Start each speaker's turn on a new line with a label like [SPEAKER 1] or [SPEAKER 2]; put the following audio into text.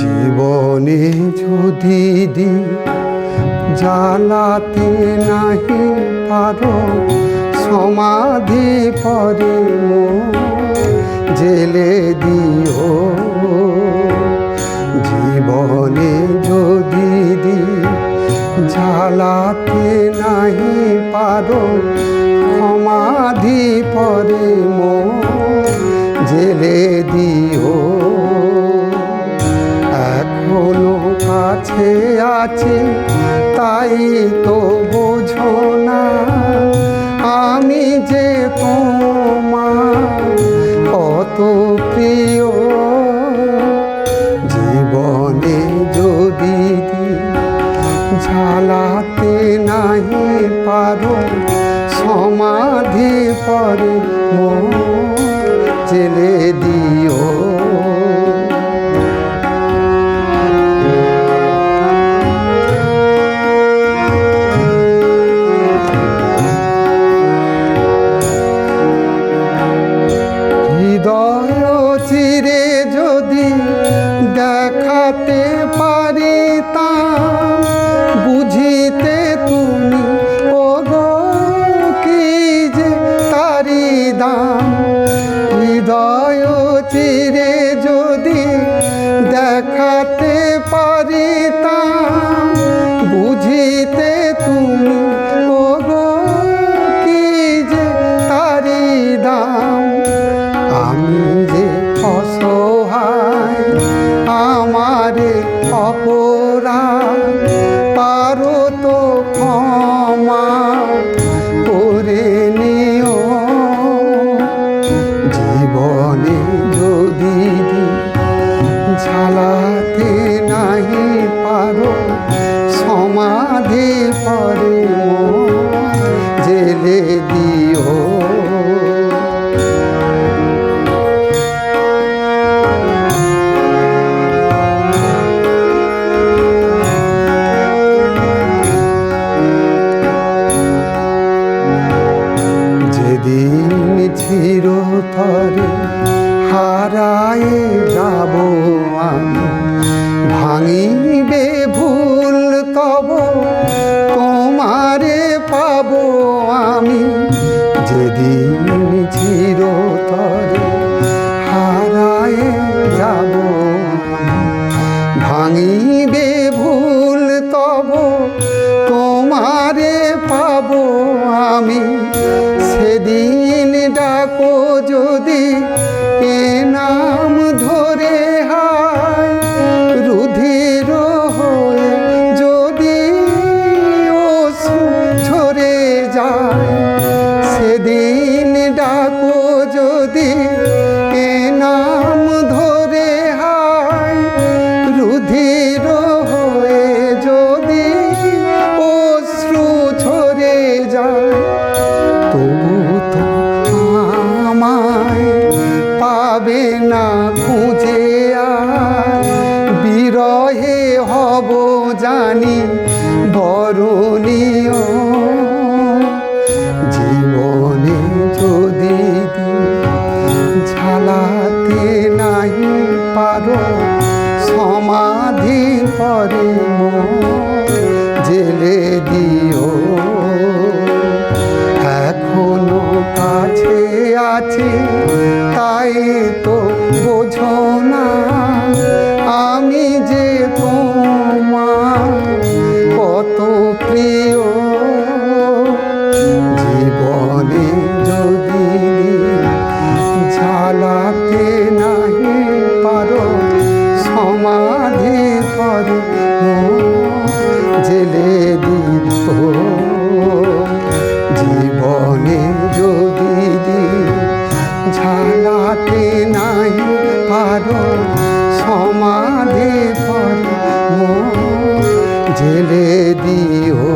[SPEAKER 1] জীবনে যদি দি জ্বালাতে নাহি পারো, সমাধি পরে জেলে দিও। জীবনে যদি দি জ্বালাতে নাহি পারো, সমাধি পরে জেলে তো বোঝো না। আমি যে তোমার কত প্রিয়। জীবনে যদি ঝালাতে নাহি পারো, সমাধি পরে জেলে पे নাহি সমাধি পরে জেলে দিও। যেদিন চিরতরে হারায়ে যাব আমি ভাঙিবে যেদিন চিরতরে হারায়ে যাব ভাঙিবে ভুল তব তোমারে পাব আমি। সেদিন ডাকো যদি জেলে দিও। এখনও কাছে আছে তাই তো বোঝো না। আমি যে তোমার কত প্রিয়। জীবনে যদি ঝালাতে নাই পারো সমাধি পর জেলে দিও